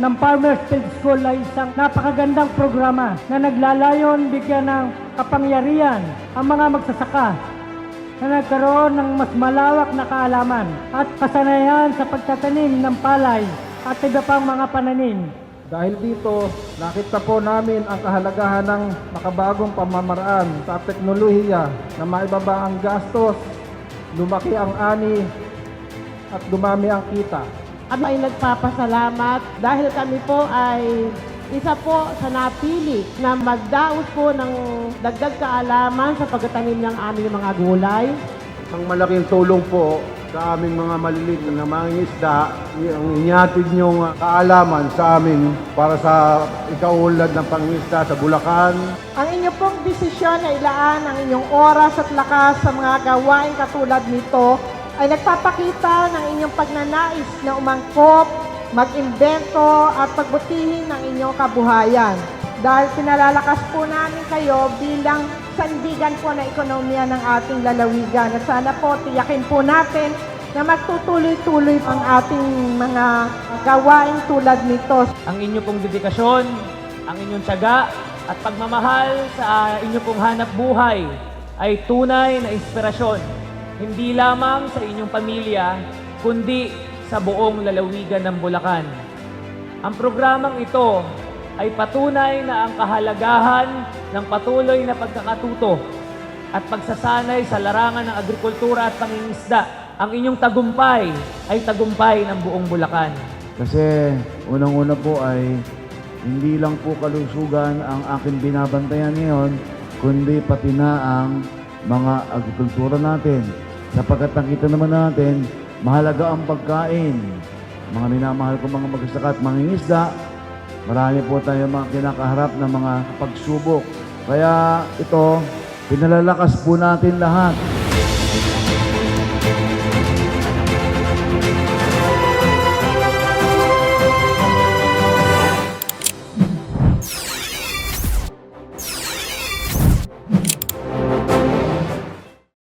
ng Farmers Field School ay isang napakagandang programa na naglalayon bigyan ng kapangyarihan ang mga magsasaka na nagkaroon ng mas malawak na kaalaman at kasanayan sa pagtatanim ng palay at iba pang mga pananim. Dahil dito, nakita po namin ang kahalagahan ng makabagong pamamaraan sa teknolohiya na maibaba ang gastos, lumaki ang ani, at dumami ang kita. Kami ay nagpapasalamat dahil kami po ay isa po sa napili na magdaos po ng dagdag kaalaman sa pagtatanim ng aming mga gulay. Isang malaking tulong po sa aming mga maliliit na mangingisda, ang inyatid niyong kaalaman sa amin para sa ikaulad ng pangingisda sa Bulacan, Ang inyo pong desisyon na ilaan ang inyong oras at lakas sa mga gawain katulad nito ay nagpapakita ng inyong pagnanais na umangkop, mag-imbento at pagbutihin ng inyong kabuhayan. Dahil pinalalakas po namin kayo bilang sandigan po na ekonomiya ng ating lalawigan. At sana po tiyakin po natin na magtutuloy-tuloy ang ating mga gawain tulad nito. ang inyo pong dedikasyon, ang inyong tiyaga at pagmamahal sa inyo pong hanap buhay ay tunay na inspirasyon. Hindi lamang sa inyong pamilya, kundi sa buong lalawigan ng Bulacan. Ang programang ito ay patunay na ang kahalagahan ng patuloy na pagkakatuto at pagsasanay sa larangan ng agrikultura at pangingisda. Ang inyong tagumpay ay tagumpay ng buong Bulacan. Kasi unang-una po ay hindi lang po kalusugan ang aking binabantayan ngayon, kundi pati na ang mga agrikultura natin. Sapagkat nakita naman natin, mahalaga ang pagkain. Mga minamahal ko mga magsasaka at mangingisda, marami po tayo mga kinakaharap na mga pagsubok. Kaya ito, pinalalakas po natin lahat